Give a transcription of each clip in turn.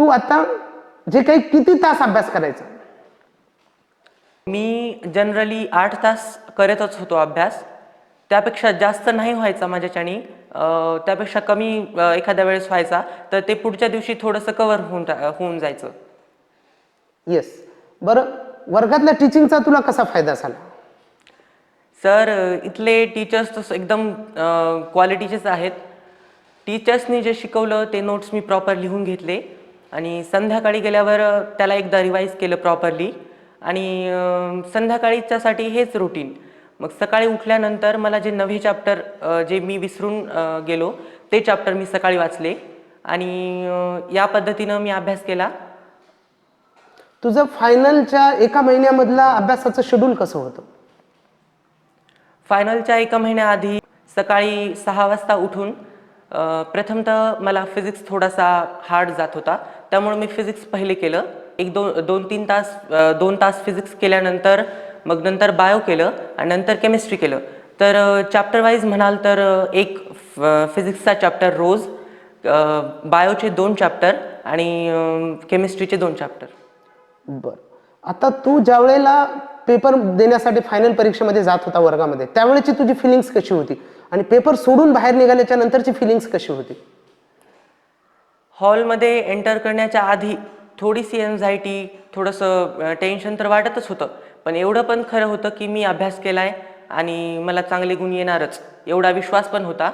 तू आता जे काही किती तास अभ्यास करायचा? मी जनरली आठ तास करतच होतो अभ्यास. त्यापेक्षा जास्त नाही व्हायचा माझ्याच्यानी. त्यापेक्षा कमी एखाद्या वेळेस व्हायचा. तर ते पुढच्या दिवशी थोडंसं कवर होऊन होऊन जायचं. येस बरं वर्गातल्या टीचिंगचा तुला कसा फायदा झाला? सर इथले टीचर्स तसं एकदम क्वालिटीचेच आहेत. टीचर्सनी जे शिकवलं ते नोट्स मी प्रॉपर लिहून घेतले. आणि संध्याकाळी गेल्यावर त्याला एकदा रिवाईज केलं प्रॉपरली आणि संध्याकाळीच्यासाठी हेच रुटीन मग सकाळी उठल्यानंतर मला जे नवे चॅप्टर जे मी विसरून गेलो ते चॅप्टर मी सकाळी वाचले. आणि या पद्धतीनं मी अभ्यास केला. तुझं फायनलच्या एका महिन्यामधला अभ्यासाचं शेड्यूल कसं होतं? फायनलच्या एका महिन्याआधी सकाळी सहा वाजता उठून प्रथमतः मला फिजिक्स थोडासा हार्ड जात होता. त्यामुळे मी फिजिक्स पहिले केलं. एक दोन दोन तीन तास दोन तास फिजिक्स केल्यानंतर मग नंतर बायो केलं आणि नंतर केमिस्ट्री केलं. तर चॅप्टर वाईज म्हणाल तर एक फिजिक्सचा चॅप्टर रोज बायोचे दोन चॅप्टर आणि केमिस्ट्रीचे दोन चॅप्टर बर. आता तू ज्या वेळेला पेपर देण्यासाठी फायनल परीक्षेमध्ये जात होता वर्गामध्ये त्यावेळेची तुझी फिलिंग्स कशी होती? आणि पेपर सोडून बाहेर निघाल्याच्या नंतरची फिलिंग्स कशी होती? हॉलमध्ये एंटर करण्याच्या आधी थोडीशी एन्झायटी थोडंसं टेन्शन तर वाटतच होतं. पण एवढं पण खरं होतं की मी अभ्यास केला आहे आणि मला चांगले गुण येणारच एवढा विश्वास पण होता.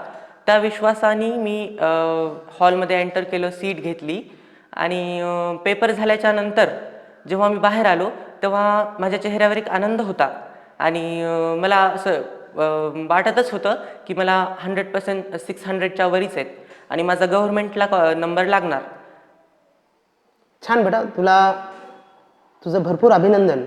त्या विश्वासाने मी हॉलमध्ये एंटर केलं सीट घेतली. आणि पेपर झाल्याच्यानंतर जेव्हा मी बाहेर आलो तेव्हा माझ्या चेहऱ्यावर एक आनंद होता. आणि मला असं वाटतच होतं की मला हंड्रेड पर्सेंट सिक्स हंड्रेडच्या वरीच आहेत. आणि माझा गव्हर्नमेंटला नंबर लागणार. छान बेटा तुला तुझं भरपूर अभिनंदन.